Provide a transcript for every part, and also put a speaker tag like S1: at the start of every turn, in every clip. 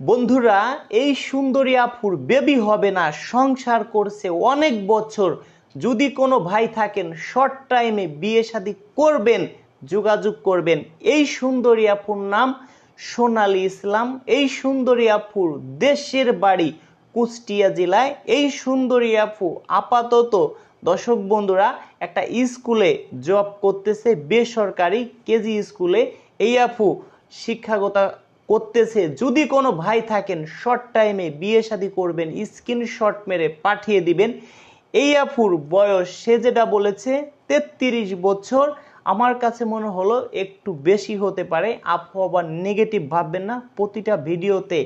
S1: বন্ধুরা, এই সুন্দরী বেবি হবে না, সংসার করছে অনেক বছর। যদি কোনো ভাই থাকেন শর্ট টাইমে বিয়ে শাদী করবেন, যোগাযোগ করবেন। এই সুন্দরী আফুর নাম সোনালী ইসলাম। এই সুন্দরী দেশের বাড়ি কুষ্টিয়া জেলায়। এই সুন্দরী আপু আপাতত, দর্শক বন্ধুরা, একটা স্কুলে জব করতেছে, বেসরকারি, কেজি স্কুলে। এই আপু শিক্ষাগত করতেছে। যদি কোনো ভাই থাকেন শর্ট টাইমে বিয়ে শাদী করবেন স্ক্রিনশট মেরে পাঠিয়ে দিবেন। এই আপুর বয়স, সে যেটা বলেছে, তেত্রিশ বছর। আমার কাছে মনে হলো একটু বেশি হতে পারে। আপু আবার নেগেটিভ ভাববেন না। প্রতিটা ভিডিওতে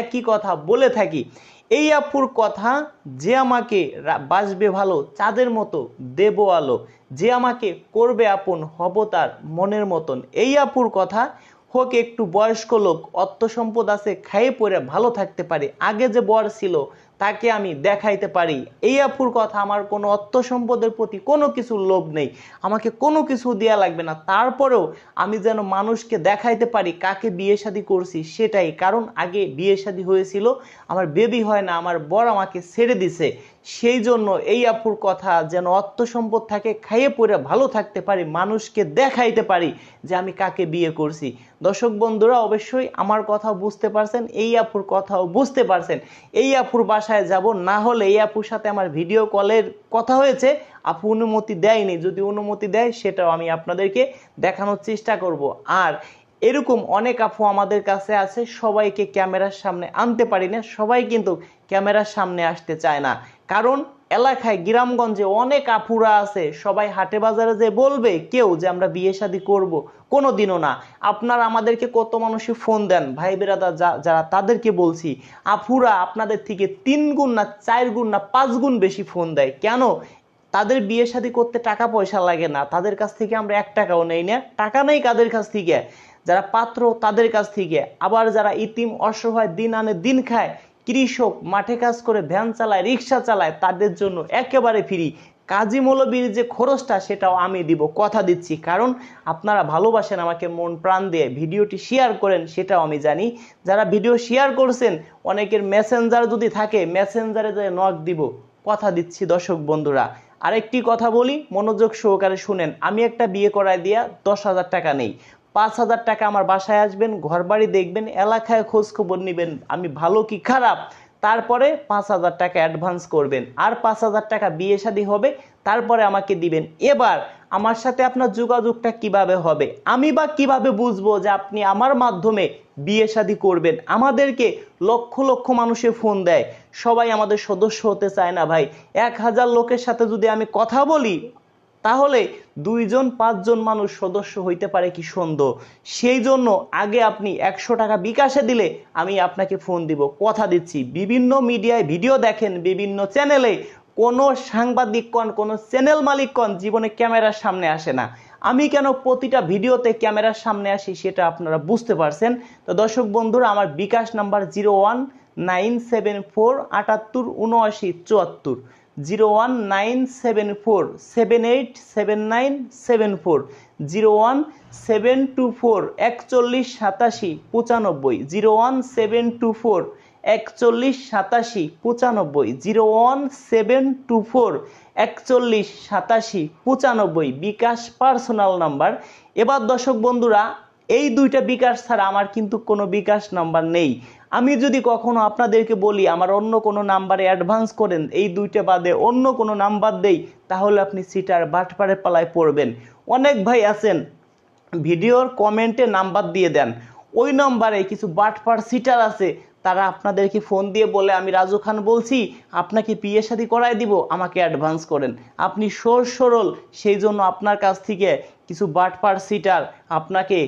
S1: একই কথা বলে থাকি। এই আপুর কথা, যে আমাকে বাসবে ভালো, চাঁদের মতো দেব আলো। যে আমাকে করবে আপন, হব তার মনের মতন। এই আপুর কথা হোক, একটু বয়স্ক লোক, অর্থ সম্পদ আছে খাইয়ে পরে ভালো থাকতে পারে। আগে যে বর ছিল, তাকে আমি দেখাইতে পারি। এই আপুর কথা আমার কোনো অর্থ সম্পদের প্রতি কোনো কিছু লোভ নেই। আমাকে কোনো কিছু দেয়া লাগবে না। তারপরেও আমি যেন মানুষকে দেখাইতে পারি, কাকে বিয়ে শাদী করছি সেটাই। কারণ আগে বিয়ে শাদী হয়েছিল, আমার বেবি হয় না, আমার বর আমাকে ছেড়ে দিছে। সেই জন্য এই আপুর কথা যেন অর্থ সম্পদ থাকে, খাইয়ে পরে ভালো থাকতে পারি, মানুষকে দেখাইতে পারি যে আমি কাকে বিয়ে করছি। দর্শক বন্ধুরা, অবশ্যই আমার কথা বুঝতে পারছেন, এই আপুর কথাও বুঝতে পারছেন। এই আপুর বাসায় যাব, না হলে এই আপুর সাথে আমার ভিডিও কলের কথা হয়েছে, আপু অনুমতি দেয়নি। যদি অনুমতি দেয়, সেটাও আমি আপনাদেরকে দেখানোর চেষ্টা করব। আর এরকম অনেক আপু আমাদের কাছে আছে, সবাইকে ক্যামেরার সামনে আনতে পারি না, সবাই কিন্তু ক্যামেরার সামনে আসতে চায় না। কারণ এলাকায়, গ্রামগঞ্জে অনেক আপুরা আছে, সবাই হাটে বাজারে যে বলবে কেউ যে আমরা বিয়ে শাদী করব কোনো দিনও না। আপনারা আমাদেরকে কত মানুষই ফোন দেন, ভাই বেরাদা যারা তাদেরকে বলছি, আপুরা আপনাদের থেকে তিন গুণ না চার গুণ না পাঁচ গুণ বেশি ফোন দেয়। কেন? তাদের বিয়ে শাদি করতে টাকা পয়সা লাগে না, তাদের কাছ থেকে আমরা এক টাকাও নেই না, টাকা নেই কাদের কাছ থেকে? যারা পাত্র তাদের কাছ থেকে। আবার যারা ইতিম, অসহায়, দিন আনে, দিন খায় কৃষক মাঠে কাজ করে, ভ্যান চালায়, রিক্সা চালায়, তাদের জন্য একেবারে ফ্রি। কাজী মৌলবীর যে খরচটা, সেটাও আমি দিব, কথা দিচ্ছি। কারণ আপনারা ভালোবাসেন আমাকে, মন প্রাণ দিয়ে ভিডিওটি শেয়ার করেন, সেটাও আমি জানি। যারা ভিডিও শেয়ার করছেন, অনেকের মেসেঞ্জার যদি থাকে মেসেঞ্জারে যে নক দিব, কথা দিচ্ছি দর্শক বন্ধুরা। আরেকটি কথা বলি, মনোযোগ সহকারে শুনেন। আমি একটা বিয়ে করায় দিয়া দশ হাজার টাকা নেই। পাঁচ হাজার টাকা আমার বাসায় আসবেন, ঘরবাড়ি দেখবেন, এলাকায় খোঁজ খবর নেবেন, আমি ভালো কি খারাপ? তারপরে পাঁচ হাজার টাকা অ্যাডভান্স করবেন। আর পাঁচ হাজার টাকা বিয়ে শাদী হবে, তারপরে আমাকে দিবেন। এবার আমার সাথে আপনার যোগাযোগটা কীভাবে হবে? আমি বা কীভাবে বুঝব যে আপনি আমার মাধ্যমে বিয়ে শাদী করবেন? আমাদেরকে লক্ষ লক্ষ মানুষে ফোন দেয়। সবাই আমাদের সদস্য হতে চায় না ভাই। এক হাজার লোকের সাথে যদি আমি কথা বলি তাহলে দুইজন, পাঁচজন মানুষ সদস্য হইতে পারে কি সুন্দর সেই জন্য আগে আপনি একশো টাকা বিকাশে দিলে আমি আপনাকে ফোন দিব। কথা দিচ্ছি, বিভিন্ন মিডিয়ায় ভিডিও দেখেন, বিভিন্ন চ্যানেলে কোনো সাংবাদিক কন চ্যানেল মালিক কন জীবনে ক্যামেরার সামনে আসে না। আমি কেন প্রতিটা ভিডিওতে ক্যামেরার সামনে আসি সেটা আপনারা বুঝতে পারছেন। তো দর্শক বন্ধুরা, আমার bKash number zero one nine seven four আটাত্তর উনআশি চুয়াত্তর। Zero one nine seven four, seven eight seven nine seven four, zero one seven two four, একচল্লিশ সাতাশি পঁচানব্বই, zero one seven two four, একচল্লিশ সাতাশি পঁচানব্বই, zero one seven two four, একচল্লিশ সাতাশি পঁচানব্বই, বিকাশ পার্সোনাল নাম্বার। এবার দর্শক বন্ধুরা, এই দুইটা বিকাশ ছাড়া আমার কিন্তু কোনো বিকাশ নাম্বার নেই। আমি যদি কখনো আপনাদেরকে বলি, আমার অন্য কোনো নাম্বারে অ্যাডভান্স করেন, এই দুইটা বাদে অন্য কোনো নাম্বার দেই, তাহলে আপনি সিটার বাটপাড়ের পালায় পড়বেন। অনেক ভাই আছেন, ভিডিওর কমেন্টে নাম্বার দিয়ে দেন। ওই নম্বরে কিছু বাটপার সিটার আছে তারা আপনাদেরকে ফোন দিয়ে বলে, আমি রাজু খান বলছি, আপনাকে বিয়ে শাদী করাই দিব, আমাকে অ্যাডভান্স করেন। আপনি সর সরল, সেই জন্য আপনার কাছ থেকে কিছু বাটপার সিটার আপনাকে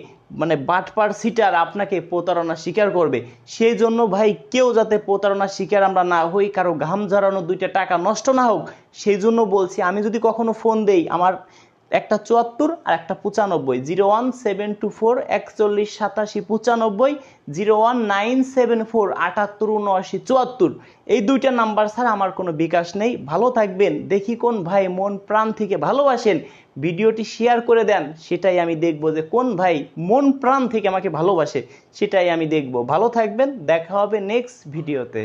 S1: মানে বাটপার সিটার আপনাকে প্রতারণা স্বীকার করবে। সেই জন্য ভাই, কেউ যাতে প্রতারণা শিকার আমরা না হই, কারও ঘাম ঝরানো দুইটা টাকা নষ্ট না হোক, সেই জন্য বলছি, আমি যদি কখনো ফোন দেই, আমার একটা চুয়াত্তর আর একটা পঁচানব্বই। Zero one seven two four, একচল্লিশ, সাতাশি, পঁচানব্বই, zero one nine seven four, আটাত্তর, উনআশি, চুয়াত্তর। এই দুইটা নাম্বার ছাড়া আমার কোনো বিকাশ নেই। ভালো থাকবেন, দেখি কোন ভাই মন প্রাণ থেকে ভালোবাসেন। ভিডিওটি শেয়ার করে দেন, সেটাই আমি দেখব যে কোন ভাই মন প্রাণ থেকে আমাকে ভালোবাসে, সেটাই আমি দেখব। ভালো থাকবেন, দেখা হবে নেক্সট ভিডিওতে